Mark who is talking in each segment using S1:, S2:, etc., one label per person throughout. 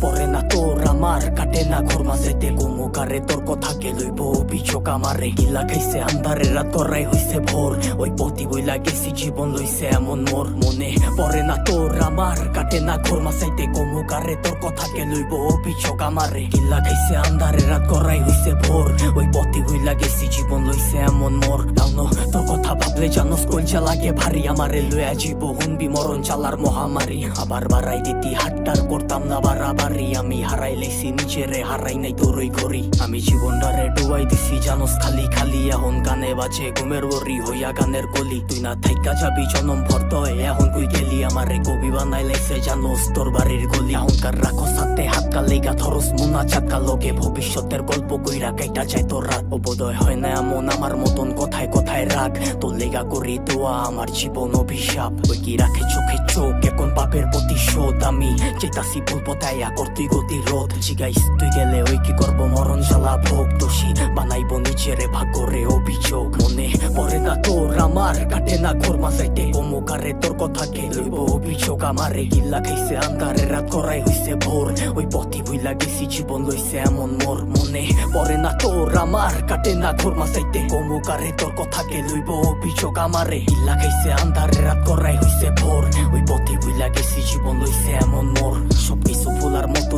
S1: por a কাটে না ঘর মাঝেতে কুমু কারে তোর কথাকে লইব? অভিযোগ আমারে গিলা খাইছে আন্ধারে, রাত করাই হইছে ভোর। ওই পতি বইলা গেছি, জীবন লইছে এমন মোর মনে। পড়ে না তোর আমার, কাটে না ঘর মাসাইতে কুমু কারে তোর কথাকে লইব? অভিযোগ আমারে গিলা খাইছে আন্ধারে, রাত করাই হইছে ভোর। ওই পতি বইলা গেছি, জীবন লইছে এমন মোর। তাও তোর কথা ভাবলে জানোস কলচা লাগে ভারী আমারে লয়া জীব হুনবি মরণ চালার মহামারী। আবার বাড়াই দিতি হাট্টার করতাম না বাড়াবাড়ি, আমি হারাই লেছি নিজেরে হারাই নাই তোরই ঘড়ি। আমি জীবনটারে ডুবাই দিছি, জানোস খালি খালি, এখন গানে বাজে ঘুমের ওরি, হইয়া গানের কলি। তুই না থাইকা যাবি, জনম ভর্ত এখন কই গেলি? আমারে কবি বানাই লাইছে, জানোস তোর বাড়ির গলি। এখনকার রাখো সাথে হাত কালেগা ধরস মুনা চাকা লগে ভবিষ্যতের গল্প কইরা কাইটা চাই তোর রাত অবোধয় হয় না এমন আমার মতন, কথায় কথায় রাগ। তোর লেগা করি দোয়া, আমার জীবন অভিশাপ। ওই কি রাখে চোখে চোখ এখন পাপের প্রতিশোধ আমি? চেতাসি ভুল পথায়া গতি রোধ। জিগাইস তুই গেলে ওই কি করব? মরণ জ্বালা ভোগ দোষী। বানাইব নিজেরে ভাগ্যরে অভিযোগ। মনে পড়ে না তোর, আমার কাটে না ঘোর মাসাইতে কমুকারে তোর কথাকে লইব অভিযোগ। আমারে গিল্লা খাইছে, আন্ধারে রাত করাই হইছে ভোর। ওই পথি ভুইলা গেছি, জীবন লইছে এমন মোর। মনে পড়ে না তোর, আমার কাটে না ঘোর মাসাইতে কমুকারে তোর কথাকে লইব অভিযোগ। আমারে গিল্লা খাইছে, আন্ধারে রাত করাই হইছে ভোর। ওই পথি ভুইলা গেছি জীবন লইছে এমন মোর। সবকিছু ভুলার মতো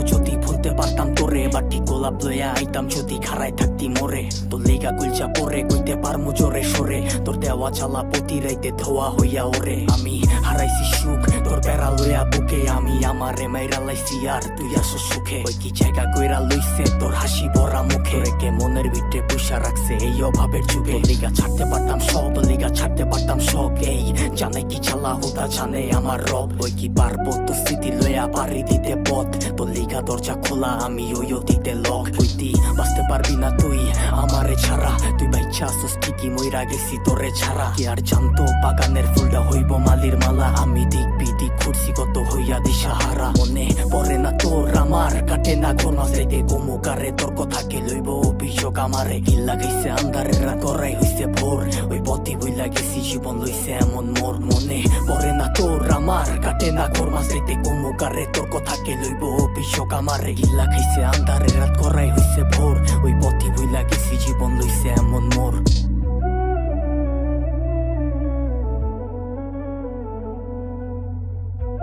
S1: পারতাম তোরে, বাটি গোলাপ লইয়া আইতাম যদি খারাই থাকতি মোরে। তোর লেগা গুলচা পরে, কইতে পারমু জোরে সরে। তোর দেওয়া চালা প্রতি রাইতে ধোয়া হইয়া ওরে। আমি হারাইছি সুখ, তোর বেড়া লইয়া বুকে। আমি আমারে মাইরা লাইছি, আর তুই আসো সুখে। ওই কি জায়গা কইরা লইছে, তোর হাসি ভরা মুখে। রেখে মনের ভিতরে পুষা রাখছে, এই অভাবের যুগে। লিগা ছাড়তে পারতাম সব লিগা ছাড়তে পারতাম সব। এই জানে কি চালা হুদা জানে আমার রব। ওই কি পারব তো স্মৃতি লইয়া পারি দিতে পথ। তোর লিগা দরজা খোলা আমি ওই অতীতে লক হইতি, বাঁচতে পারবি না তুই, আমারে ছাড়া। তুই বাইচ্ছা আসোস ঠিকই মইরা গেছি, তোরে ছাড়া। কি আর জানতো, বাগানের ফুলটা হইব মালির মালা। আমি দিক বিদিক খুরসি কত হইয়া দিশাহারা। মনে আমার কাটে না ঘর মাসাইতে গোমুকারে তোর কথাকে লইব? অভিযোগ আমারে গিল্লা গেছে আন্ধারে রাত করাই হইছে ভোর। ওই পথে বইলা গেছি, জীবন লইছে এমন মোর মনে। পড়ে না তোর, আমার কাটে না ঘর মাসাইতে গোমুকারে তোর কথাকে লইব? অভিযোগ আমারে গিল্লা খাইছে আন্ধারে রাত করাই হইছে ভোর। ওই পথে বইলা গেছি, জীবন লইছে এমন মোর।